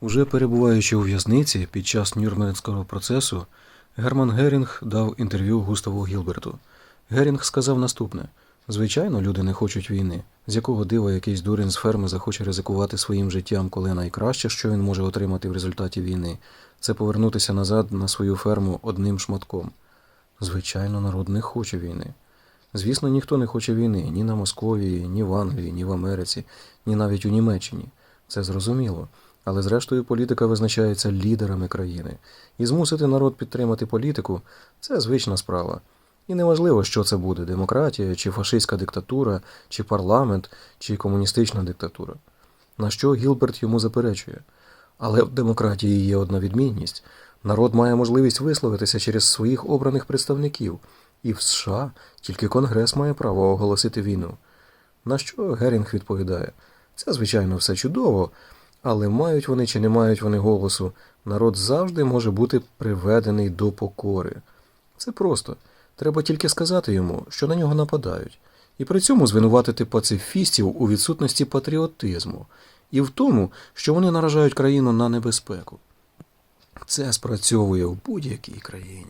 Уже перебуваючи у в'язниці під час Нюрнбергського процесу, Герман Герінг дав інтерв'ю Густаву Гілберту. Герінг сказав наступне: звичайно, люди не хочуть війни. З якого дива якийсь дурень з ферми захоче ризикувати своїм життям, коли найкраще, що він може отримати в результаті війни, це повернутися назад на свою ферму одним шматком. Звичайно, народ не хоче війни. Звісно, ніхто не хоче війни ні на Московії, ні в Англії, ні в Америці, ні навіть у Німеччині. Це зрозуміло. Але зрештою політика визначається лідерами країни. І змусити народ підтримати політику це звична справа. І неважливо, що це буде демократія, чи фашистська диктатура, чи парламент, чи комуністична диктатура. На що Гілберт йому заперечує. Але в демократії є одна відмінність. Народ має можливість висловитися через своїх обраних представників, і в США тільки Конгрес має право оголосити війну. На що Герінг відповідає: це, звичайно, все чудово, але мають вони чи не мають вони голосу, народ завжди може бути приведений до покори. Це просто. Треба тільки сказати йому, що на нього нападають, і при цьому звинуватити пацифістів у відсутності патріотизму і в тому, що вони наражають країну на небезпеку. Це спрацьовує в будь-якій країні.